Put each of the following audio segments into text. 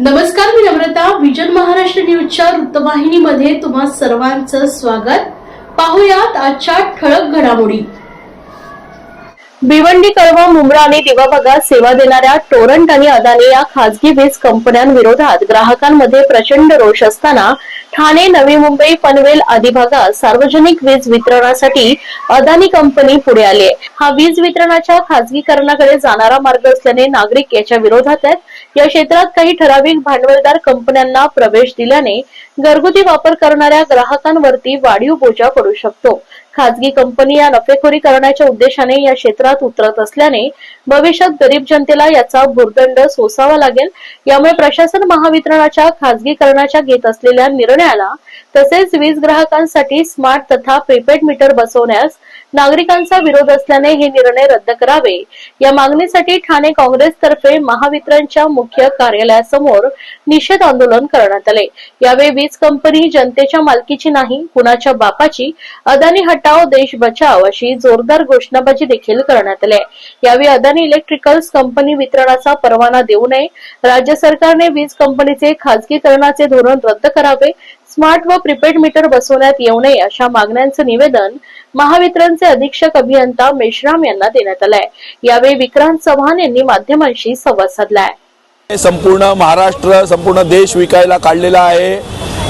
नमस्कार मी नम्रता. विजन महाराष्ट्र न्यूजच्या वृत्तवाहिनीमध्ये तुम्हा सर्वांचं स्वागत. पाहुयात आजच्या ठळक घडामोडी. भिवंडी कळवा मुंब्रा आणि दिवा भागात सेवा देणाऱ्या टोरंट आणि अदानी या खासगी वीज कंपन्यांविरोधात ग्राहकांमध्ये प्रचंड रोष असताना ठाणे नवी मुंबई पनवेल आदी भागात सार्वजनिक वीज वितरणासाठी अदानी कंपनी पुढे आली हा वीज वितरणाच्या खासगीकरणाकडे जाणारा मार्ग असल्याने नागरिक याच्या विरोधात आहेत. या क्षेत्रात काही ठराविक भांडवलदार कंपन्यांना प्रवेश दिल्याने घरगुती वापर करणाऱ्या ग्राहकांवरती वाढीव बोजा पडू शकतो. खाजगी कंपनी या नफेखोरी करण्याच्या उद्देशाने या क्षेत्रात उतरत असल्याने भविष्यात गरीब जनतेला याचा भुर्दंड सोसावा लागेल. यामुळे प्रशासन महावितरणाच्या खाजगीकरणाच्या घेत असलेल्या निर्णयाला तसेच वीज ग्राहकांसाठी स्मार्ट तथा प्रीपेड मीटर बसवण्यास नागरिकांचा विरोध असल्याने हे निर्णय रद्द करावे. या मागणीसाठी ठाणे काँग्रेसतर्फे महावितरणच्या मुख्य कार्यालयासमोर निषेध आंदोलन करण्यात आले. यावेळी वीज कंपनी जनतेच्या मालकीची नाही कुणाच्या बापाची? अदानी हटाव देश बचाव अशी जोरदार घोषणाबाजी देखील करण्यात आली. आहे. यावेळी अदानी इलेक्ट्रिकल्स कंपनी वितरणाचा परवाना देऊ नये. राज्य सरकारने वीज कंपनीचे खासगीकरणाचे धोरण रद्द करावे. स्मार्ट व प्रीपेड मीटर बसवण्यात येऊ नये अशा मागण्यांचं निवेदन महावितरणचे अधीक्षक अभियंता मेश्राम यांना देण्यात आलंय. यावेळी विक्रांत चव्हाण यांनी माध्यमांशी संवाद साधलाय. हे संपूर्ण महाराष्ट्र संपूर्ण देश विकायला काढलेला आहे.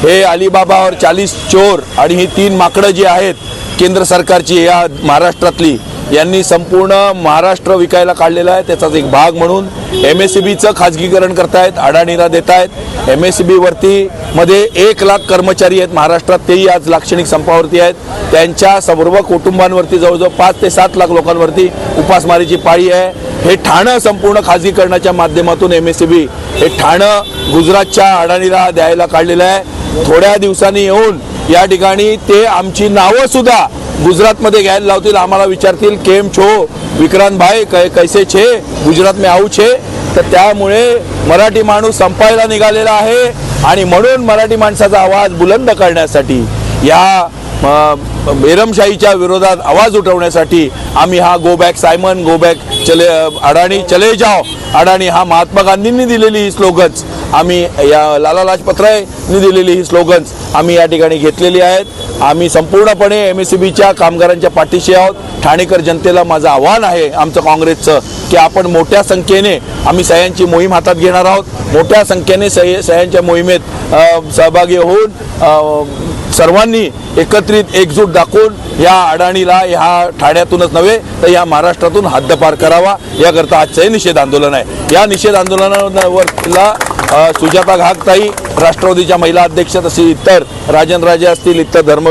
हे अलिबाबा और चालीस चोर आणि ही तीन माकडं जी आहेत केंद्र सरकारची या महाराष्ट्रातली यांनी संपूर्ण महाराष्ट्र विकायला काढलेला आहे. त्याचाच एक भाग म्हणून एम एस सी बीचं खाजगीकरण करतायत अडाणीला देत आहेत एम एस सी बी वरती मध्ये एक लाख कर्मचारी आहेत महाराष्ट्रात. तेही आज लाक्षणिक संपावरती आहेत. त्यांच्या सर्व कुटुंबांवरती जवळजवळ पाच ते सात लाख लोकांवरती उपासमारीची पाळी आहे. हे ठाणं संपूर्ण खाजगीकरणाच्या माध्यमातून एम एस सी बी हे ठाणं गुजरातच्या अडाणीला द्यायला काढलेलं आहे. थोड्या दिवसांनी येऊन या ठिकाणी ते आमची नावं सुद्धा गुजरातमध्ये घ्यायला लावतील. आम्हाला विचारतील केम छो विक्रांत भाई कै कैसे छे? गुजरात में आऊ छे? तर त्यामुळे मराठी माणूस संपायला निघालेला आहे. आणि म्हणून मराठी माणसाचा आवाज बुलंद करण्यासाठी या बेरमशाहीच्या विरोधात आवाज उठवण्यासाठी आम्ही हा go back Simon go back चले अडाणी चले जाओ. अडाणी हा महात्मा गांधींनी दिलेली ही स्लोगन्स. आम्ही या लाला लाजपतरायनी दिलेली ही स्लोगन्स आम्ही या ठिकाणी घेतलेली आहेत. आम्ही संपूर्णपणे एम एस सी बीच्या कामगारांच्या पाठीशी आहोत. ठाणेकर जनतेला माझं आव्हान आहे आमचं काँग्रेसचं की आपण मोठ्या संख्येने आम्ही सह्यांची मोहीम हातात घेणार आहोत. मोठ्या संख्येने सह्य सह्यांच्या मोहिमेत सहभागी होऊन सर्वांनी एकत्रित एकजूट दाखवून या अडाणीला ह्या ठाण्यातूनच नव्हे तर या महाराष्ट्रातून हद्दपार करावा याकरता आजचं हे निषेध आंदोलन आहे. या निषेध आंदोलनावरला अ, सुजाता घागताई राष्ट्रवादीच्या महिला अध्यक्ष तसे इतर राजन राजे असतील इतर धर्म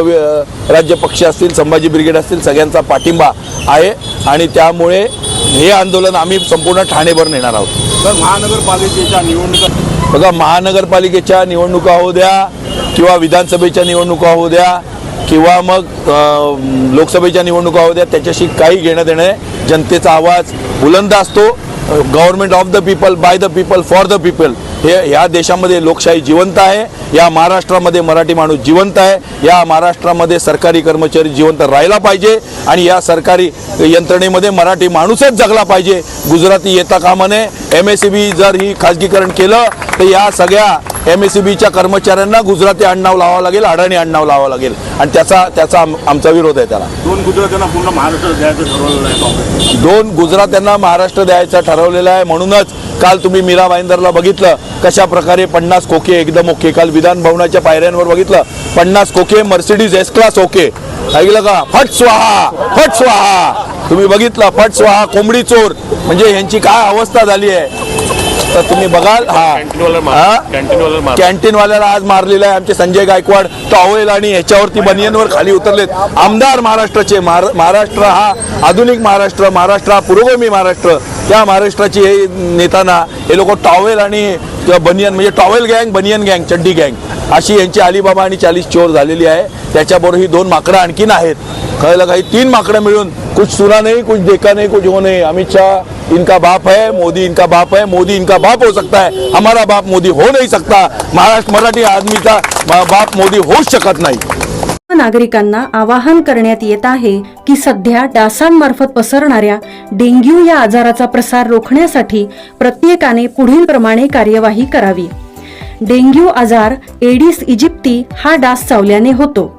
राज्य पक्ष असतील संभाजी ब्रिगेड असतील सगळ्यांचा पाठिंबा आहे. आणि त्यामुळे हे आंदोलन आम्ही संपूर्ण ठाणेभर नेणार आहोत. तर महानगरपालिकेच्या निवडणुका बघा महानगरपालिकेच्या निवडणुका होऊ द्या किंवा विधानसभेच्या निवडणुका होऊ द्या किंवा मग लोकसभेच्या निवडणुका होऊ द्या त्याच्याशी काही घेणं देणं जनतेचा आवाज बुलंद असतो. Government of the people by the people for the people हे या देशामध्ये लोकशाही जिवंत आहे. या महाराष्ट्रामध्ये मराठी माणूस जिवंत आहे. या महाराष्ट्रामध्ये सरकारी कर्मचारी जिवंत राहायला पाहिजे. आणि या सरकारी यंत्रणेमध्ये मराठी माणूसच जगला पाहिजे. गुजराती येता कामा नये. एम एस सी बी जर ही खाजगीकरण केलं तर या सगळ्या एम एस सी बीच्या कर्मचाऱ्यांना गुजराती आडनाव लावावं लागेल अडाणी आडनाव लावावं लागेल. आणि त्याचा त्याचा आम- आमचा विरोध आहे त्याला. दोन गुजरात्यांना पूर्ण महाराष्ट्र द्यायचं ठरवलेलं आहे काँग्रेस. दोन गुजरात्यांना महाराष्ट्र द्यायचा ठरवलेला आहे. म्हणूनच काल तुम्ही मीरा भाईंदरला बघितलं. कशा प्रकारे पन्नास खोके एकदम ओके काल विधान भवनाच्या पायऱ्यांवर बघितलं. पन्नास खोके मर्सिडीज एस क्लास ओके. ऐकलं का? फट स्वाहा! फट स्वाहा! तुम्ही बघितलं फट स्वाहा कोंबडी चोर. म्हणजे ह्यांची काय अवस्था झाली आहे? तर तुम्ही बघाल हा. कॅन्टीनवाला कॅन्टीन वाल्याला आज मारलेला आहे आमचे संजय गायकवाड. टॉवेल आणि ह्याच्यावरती बनियनवर खाली उतरलेत. आमदार महाराष्ट्राचे महार- महाराष्ट्र हा आधुनिक महाराष्ट्र महाराष्ट्र हा पुरोगामी महाराष्ट्र. त्या महाराष्ट्राची हे नेताना हे लोक टॉवेल आणि बनियन म्हणजे टॉवेल गँग बनियन गँग चड्डी गँग अशी यांची अलिबाबा आणि चालीस चोर झालेली आहे. त्याच्याबरोबर ही दोन माकडं आणखीन आहेत. कळलं काही तीन माकडं मिळून कुछ सुना नहीं कुछ देखा नहीं कुछ हो नहीं। अमित शाह इनका बाप है मोदी इनका बाप है मोदी इनका बाप हो सकता है। हमारा बाप मोदी हो नहीं सकता। महाराष्ट्र मराठी आदमीचा का बाप मोदी होऊच शकत नाही। नागरिकांना आवाहन करण्यात येत आहे की सध्या डासांमार्फत पसरणाऱ्या डेंग्यू या आजाराचा प्रसार रोखण्यासाठी प्रत्येकाने पुढील प्रमाणे कार्यवाही करावी. डेंग्यू आजार एडिस इजिप्ती हा डास चावल्याने होतो.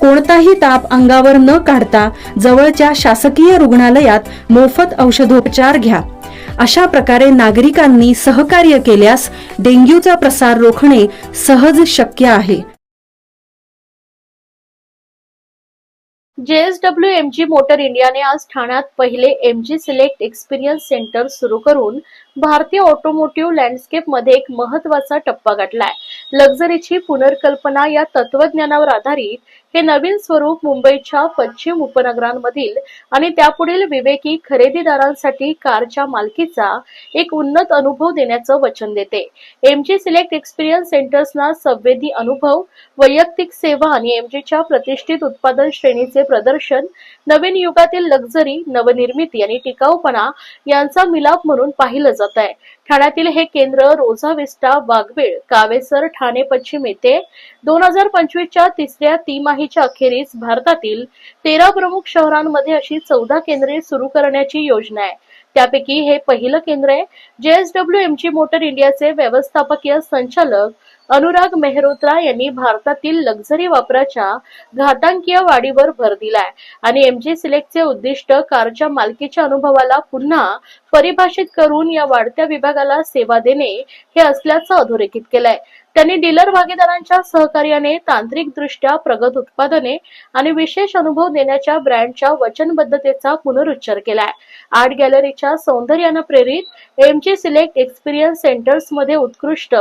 कोणताही ताप अंगावर न काढता जवळच्या शासकीय रुग्णालयात मोफत औषधोपचार घ्या. अशा प्रकारे नागरिकांनी सहकार्य केल्यास डेंग्यूचा प्रसार रोखणे सहज शक्य आहे. जेएसडब्ल्यू एमजी मोटर इंडियाने आज ठाण्यात पहिले एमजी सिलेक्ट एक्सपिरियन्स सेंटर सुरू करून भारतीय ऑटोमोटिव्ह लँडस्केपमध्ये एक महत्त्वाचा टप्पा गाठलाय. लक्झरीची पुनर्कल्पना या तत्वज्ञानावर आधारित हे नवीन स्वरूप मुंबईच्या पश्चिम उपनगरांमधील आणि त्यापुढील विवेकी खरेदीदारांसाठी कारच्या मालकीचा एक उन्नत अनुभव देण्याचं वचन देते. एमजी सिलेक्ट एक्सपिरियन्स सेंटर्सना संवेदी अनुभव वैयक्तिक सेवा आणि एमजीच्या प्रतिष्ठित उत्पादन श्रेणीचे प्रदर्शन नवीन युगातील लक्झरी नवनिर्मिती आणि टिकाऊपणा यांचा मिलाप म्हणून पाहिलं जात. आहे. ठाण्यातील हे केंद्र रोझा विस्टा वाघबीळ कावेसर ठाणे पश्चिम येथे दोन हजार पंचवीसच्या तिसऱ्या तिमाहीच्या अखेरीस भारतातील तेरा प्रमुख शहरांमध्ये अशी चौदा केंद्रे सुरू करण्याची योजना आहे. त्यापैकी हे पहिलं केंद्र आहे. जेएसडब्ल्यू एमजी मोटर इंडियाचे व्यवस्थापकीय संचालक अनुराग मेहरोत्रा यांनी भारतातील लक्झरी वापराच्या घातांकीय वाढीवर भर दिलाय. आणि एमजी सिलेक्टचे उद्दिष्ट कारच्या मालकीच्या अनुभवाला पुन्हा परिभाषित करून या वाढत्या विभागाला सेवा देणे हे असल्याचं अधोरेखित केलंय. त्यांनी डीलर भागीदारांच्या सहकार्याने तांत्रिकदृष्ट्या प्रगत उत्पादने आणि विशेष अनुभव देण्याच्या ब्रँडच्या वचनबद्धतेचा पुनरुच्चार केलाय. आर्ट गॅलरीच्या सौंदर्यानं प्रेरित एमजी सिलेक्ट एक्सपिरियन्स सेंटर्समध्ये उत्कृष्ट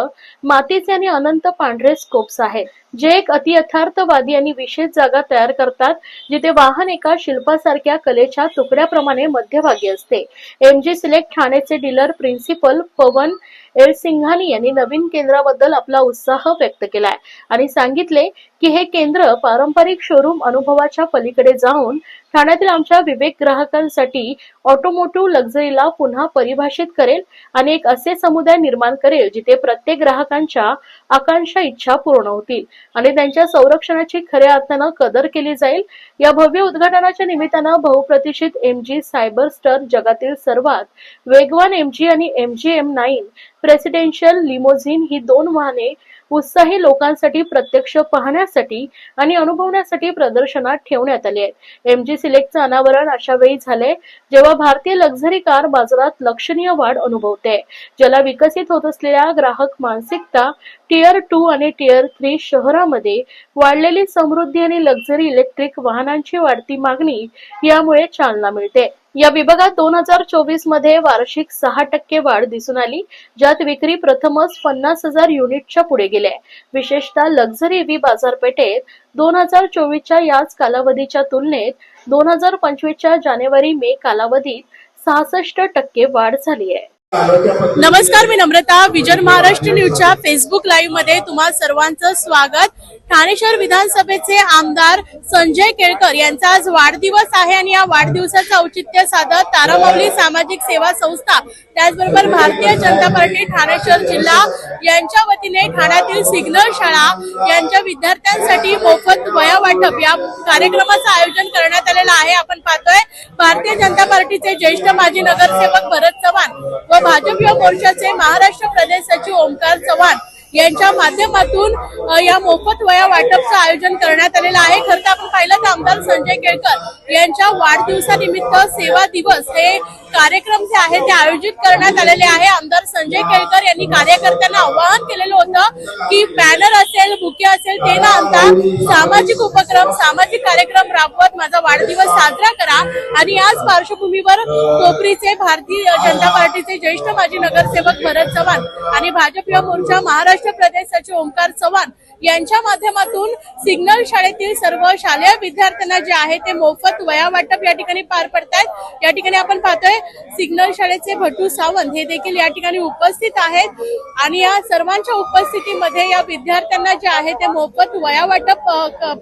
मातीचे आणि अनंत पांढरे स्कोप्स आहेत. जे एक अतियथार्थवादी आणि विशेष जागा तयार करतात जिथे वाहन एका शिल्पासारख्या कलेच्या तुकड्याप्रमाणे मध्यभागी असते. MG select ठाणेचे dealer principal Pawan L Singhani यांनी नवीन केंद्राबद्दल आपला उत्साह व्यक्त केलाय आणि सांगितले की हे केंद्र पारंपरिक शोरूम अनुभवाच्या पलीकडे जाऊन ठाण्यातील आमच्या विवेक ग्राहकांसाठी ऑटोमोटिव्ह लक्झरीला पुन्हा परिभाषित करेल आणि एक असे समुदाय निर्माण करेल जिथे प्रत्येक ग्राहकांच्या आकांक्षा इच्छा पूर्ण होतील. आणि त्यांच्या संरक्षणाची खऱ्या अर्थानं कदर केली जाईल. या भव्य उद्घाटनाच्या निमित्तानं बहुप्रतिष्ठित एमजी सायबर स्टर जगातील सर्वात वेगवान एमजी आणि MG M nine presidential limousine ही दोन वाहने उत्साही लोकांसाठी प्रत्यक्ष पाहण्यासाठी आणि अनुभवण्यासाठी प्रदर्शनात ठेवण्यात आली आहेत. एमजी सिलेक्टचं अनावरण अशा वेळी झाले जेव्हा भारतीय लक्झरी कार बाजारात लक्षणीय वाढ अनुभवते ज्याला विकसित होत असलेल्या ग्राहक मानसिकता टियर टू आणि टियर थ्री शहरामध्ये वाढलेली समृद्धी आणि लक्झरी इलेक्ट्रिक वाहनांची वाढती मागणी यामुळे चालना मिळते. या विभागात दोन हजार चोवीसमध्ये वार्षिक सहा टक्के वाढ दिसून आली ज्यात विक्री प्रथमच पन्नास हजार युनिटच्या पुढे गेल्या विशेषतः लक्झरी व्ही बाजारपेठेत दोन हजार चोवीसच्या याच कालावधीच्या तुलनेत दोन हजार पंचवीसच्या जानेवारी मे कालावधीत सहासष्ट टक्के वाढ झाली आहे. नमस्कार मी नम्रता. विजन महाराष्ट्र न्यूजच्या फेसबुक लाईव्हमध्ये तुम्हा सर्वांचं स्वागत. ठाणे शहर विधानसभेचे आमदार संजय केळकर यांचा आज वाढदिवस आहे आणि या वाढदिवसाचं औचित्य साधत तारामाऊली सामाजिक सेवा संस्था त्याचबरोबर भारतीय जनता पार्टी ठाणे शहर जिल्हा यांच्या वतीने ठाण्यातील सिग्नल शाळा यांच्या विद्यार्थ्यांसाठी मोफत वया वाटप या कार्यक्रमाचं आयोजन करण्यात आलेलं आहे. आपण पाहतोय भारतीय जनता पार्टीचे ज्येष्ठ माजी नगरसेवक भरत चव्हाण व भाजप युवा मोर्चाचे महाराष्ट्र प्रदेश सचिव ओमकार चव्हाण यांच्या माध्यमातून या मोफत वया वाटपचं आयोजन करण्यात आलेलं आहे. खरं तर आपण पाहिलं तर आमदार संजय केळकर यांच्या वाढदिवसानिमित्त सेवा दिवस हे कार्यक्रम जे आहे ते आयोजित करण्यात आलेले आहे. आमदार संजय केळकर यांनी कार्यकर्त्यांना आवाहन केलेलं होतं की बॅनर असेल बुके असेल ते न आणता सामाजिक उपक्रम सामाजिक कार्यक्रम राबवत माझा वाढदिवस साजरा करा. आणि याच पार्श्वभूमीवर कोपरीचे भारतीय जनता पार्टीचे ज्येष्ठ माजी नगरसेवक भरत चव्हाण आणि भाजप युवा मोर्चा महाराष्ट्र प्रदेश सचिव ओंकार चव्हाण यांच्या माध्यमातून सिग्नल शाळेतील सर्व शालेय विद्यार्थ्यांना जे आहे ते मोफत वया वाटप या ठिकाणी पार पडतायत. या ठिकाणी आपण पाहतोय सिग्नल शाळेचे भटू सावंत हे देखील या ठिकाणी उपस्थित आहेत आणि या सर्वांच्या उपस्थितीमध्ये या विद्यार्थ्यांना जे आहे ते मोफत वया वाटप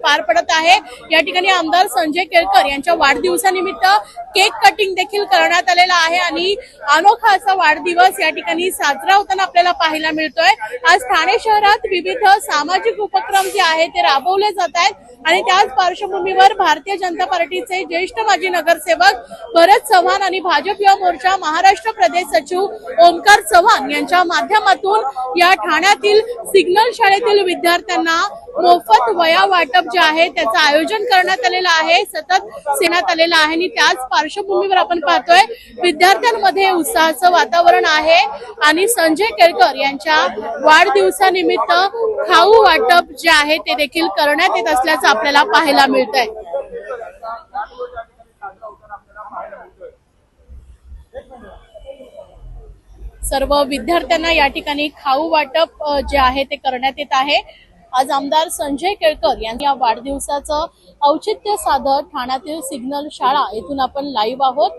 पार पडत आहे. या ठिकाणी आमदार संजय केळकर यांच्या वाढदिवसानिमित्त केक कटिंग देखील करण्यात आलेला आहे आणि अनोखा असा वाढदिवस या ठिकाणी साजरा होताना आपल्याला पाहायला मिळतोय. आज ठाणे शहरात विविध सामाजिक उपक्रम जे आहे ते राबवले जात आहेत. आणि त्याच पार्श्वभूमीवर भारतीय जनता पार्टीचे ज्येष्ठ माजी नगरसेवक भरत चव्हाण आणि भाजप युवा मोर्चा महाराष्ट्र प्रदेश सचिव ओमकार चव्हाण यांच्या माध्यमातून या ठाण्यातील सिग्नल शाळेतील विद्यार्थ्यांना मोफत वया वाटप जे आहे त्याचं आयोजन करण्यात आलेलं आहे. सतत सेनात आलेलं आहे आणि त्याच पार्श्वभूमीवर आपण पाहतोय विद्यार्थ्यांमध्ये उत्साहाचं वातावरण आहे. आणि संजय केळकर यांच्या वाढदिवसानिमित्त खाऊ वाटप जे आहे ते देखील करण्यात येत असल्याचं आपल्याला पाहायला मिळत आहे सर्व विद्यार्थ्यांना या ठिकाणी खाऊ वाटप जे आहे ते करण्यात येत आहे. आज आमदार संजय केळकर यांनी या वाढदिवसाचं औचित्य साधत ठाण्यातील सिग्नल शाळा येथून आपण लाईव्ह आहोत.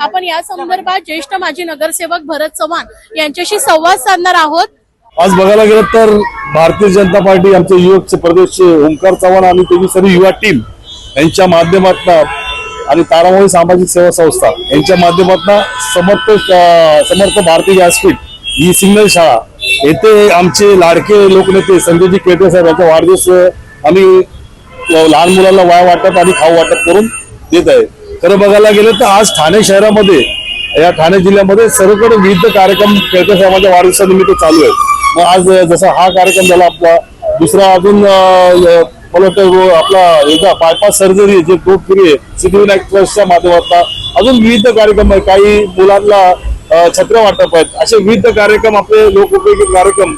आपण या संदर्भात ज्येष्ठ माजी नगरसेवक भरत चव्हाण यांच्याशी संवाद साधणार आहोत. आज बघायला गेलं तर भारतीय जनता पार्टी आमचे युवकचे प्रदेश ओंकार चव्हाण आणि त्याची सर्व युवा टीम यांच्या माध्यमातून आणि तारामोळी सामाजिक सेवा संस्था यांच्या माध्यमातून समर्थ समर्थ भारतीय व्यासपीठ ही सिग्नल शाळा येथे आमचे लाडके लोकनेते संजयजी केटे साहेब यांचा वाढदिवस आम्ही लहान मुलांना वाया वाटप आणि खाऊ वाटप करून देत आहे. खरं बघायला गेलं तर आज ठाणे शहरामध्ये या ठाणे जिल्ह्यामध्ये सर्वकडे विविध कार्यक्रम केळकर साहेबांच्या वाढदिवसानिमित्त चालू आहे मग आज जसा हा कार्यक्रम झाला आपला दुसरा अजून अं, मला वाटतं रो- हो, आपला याचा बायपास सर्जरी जे खूप फ्री आहे सिद्धिविनायक ट्रस्टच्या माध्यमातून अजून विविध कार्यक्रम आहे. काही मुलांना छत्र वाटप आहेत. असे विविध कार्यक्रम आपले लोकोपयोगी कार्यक्रम.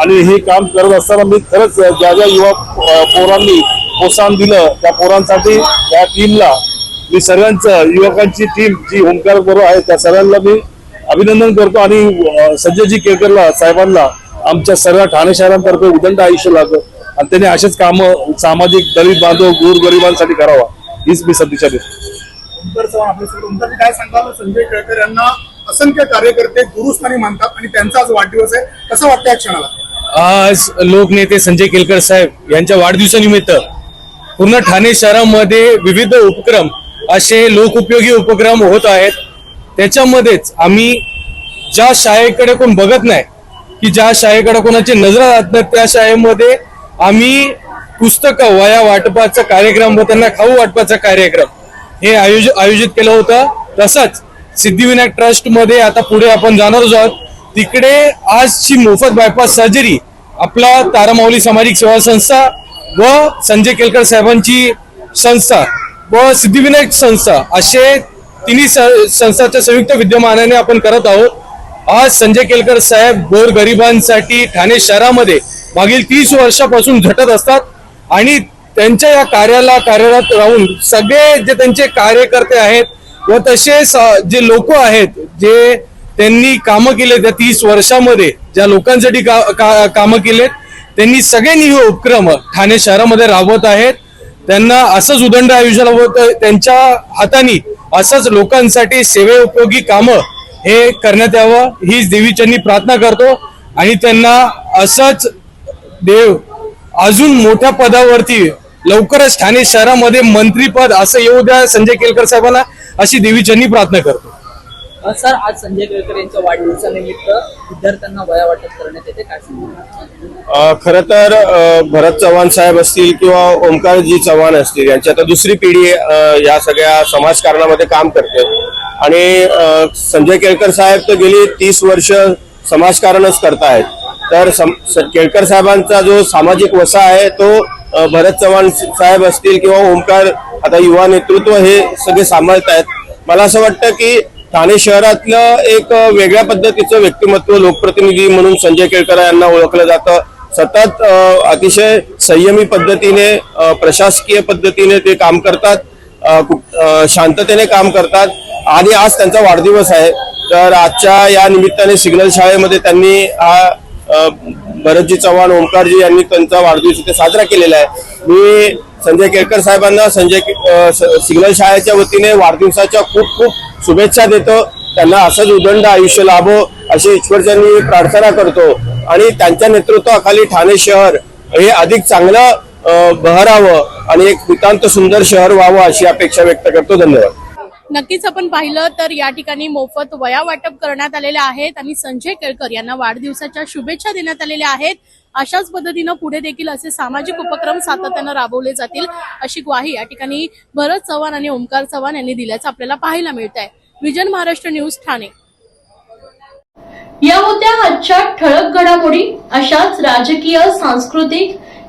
आणि हे काम करत असताना मी खरंच ज्या ज्या युवा पोरांनी प्रोत्साहन दिलं त्या पोरांसाठी या टीमला मी सर्वांचं युवकांची टीम जी ओंकार बरोबर आहे त्या सर्वांना मी अभिनंदन करतो. आणि संजयजी केळकरला साहेबांना आमच्या सर्व ठाणे शहरांतर्फे उदंड आयुष्य लागतं आणि त्यांनी असेच कामं सामाजिक दलित बांधव गोरगरिबांसाठी करावा. हीच मी सदिच्छा देतो. काय सांगाल? संजय केळकर यांना असंख्य कार्यकर्ते गुरुस्थानी मानतात आणि त्यांचा आज वाढदिवस आहे. कसं वाटतं या क्षणाला? आज लोकनेते संजय केलकर साहेब यांच्या वाढदिवसानिमित्त पूर्ण ठाणे शहरामध्ये विविध उपक्रम असे लोकउपयोगी उपक्रम होत आहेत. त्याच्यामध्येच आम्ही ज्या शाळेकडे कोण बघत नाही की ज्या शाळेकडे कोणाची नजर जात नाही त्या शाळेमध्ये आम्ही पुस्तकं वया वाटपाचा कार्यक्रम व त्यांना खाऊ वाटपाचा कार्यक्रम हे आयोज आयोजित केलं होतं. तसंच सिद्धिविनायक ट्रस्टमध्ये आता पुढे आपण जाणारच आहोत. तिकडे आजची मोफत बायपास सर्जरी आपला तारामाऊली सामाजिक सेवा संस्था व संजय केलकर साहेबांची संस्था व सिद्धिविनायक संस्था असे तिन्ही संस्थाच्या संयुक्त विद्यमानाने आपण करत आहोत. आज संजय केलकर साहेब गोर गरिबांसाठी ठाणे शहरामध्ये मागील तीस वर्षापासून झटत असतात आणि त्यांच्या या कार्याला कार्यरत राहून सगळे जे त्यांचे कार्यकर्ते आहेत व तसे जे लोक आहेत जे त्यांनी कामं केले त्या तीस वर्षामध्ये ज्या लोकांसाठी का, का, कामं केलेत त्यांनी सगळ्यांनी हे उपक्रम ठाणे शहरामध्ये राबवत आहेत. त्यांना असंच उदंड आयुष्य लाभवत त्यांच्या हाताने असंच लोकांसाठी सेवेउपयोगी कामं हे करण्यात यावं ही देवीच्यांनी प्रार्थना करतो. आणि त्यांना असंच देव अजून मोठ्या पदावरती लवकरच ठाणे शहरामध्ये मंत्रीपद असं येऊ द्या संजय केलकर साहेबांना अशी देवीच्यांनी प्रार्थना करतो. सर आज संजय केळकर यांच्या वाढदिवसानिमित्त विद्यार्थ्यांना वया वाटप करण्यात येते. काय खर तर भरत चव्हाण साहेब असतील किंवा ओंकारजी चव्हाण असतील यांची आता दुसरी पिढी या सगळ्या समाजकारणामध्ये काम करते. आणि संजय केळकर साहेब तर गेली तीस वर्ष समाजकारणच करतायत. तर सम- स- केळकर साहेबांचा जो सामाजिक वसा आहे तो भरत चव्हाण साहेब असतील किंवा ओमकार आता युवा नेतृत्व हे सगळे सांभाळत आहेत मला असं वाटतं की ठाणे शहरातलं एक वेगळ्या पद्धतीचं व्यक्तिमत्व लोकप्रतिनिधी म्हणून संजय केळकर यांना ओळखलं जातं. सतत अतिशय संयमी पद्धतीने प्रशासकीय पद्धतीने ते काम करतात. शांततेने काम करतात. आणि आज त्यांचा वाढदिवस आहे. तर आजच्या या निमित्ताने सिग्नल शाळेमध्ये त्यांनी हा भरतजी चव्हाण ओमकारजी यांनी त्यांचा वाढदिवस इथे साजरा केलेला आहे. मी संजय केळकर साहेबांना संजय सिग्नल शाळेच्या वतीने वाढदिवसाच्या खूप खूप शुभेच्छा देतो. त्यांना असंच उदंड आयुष्य लाभो अशी ईश्वरजांनी प्रार्थना करतो. आणि त्यांच्या नेतृत्वाखाली ठाणे शहर हे अधिक चांगलं बहरावं आणि एक नितांत सुंदर शहर व्हावं अशी अपेक्षा व्यक्त करतो. धन्यवाद. नक्कीच आपण पाहिलं तर या ठिकाणी मोफत वया वाटप करण्यात आलेल्या आहेत आणि संजय केळकर यांना वाढदिवसाच्या शुभेच्छा देण्यात आलेल्या आहेत. अशाच पद्धतीनं पुढे देखील असे सामाजिक उपक्रम सातत्यानं राबवले जातील अशी ग्वाही या ठिकाणी भरत चव्हाण आणि ओमकार चव्हाण यांनी दिल्याचं आपल्याला पाहायला मिळत आहे विजन महाराष्ट्र न्यूज ठाणे. या होत्या आजच्या ठळक घडामोडी. अशाच राजकीय सांस्कृतिक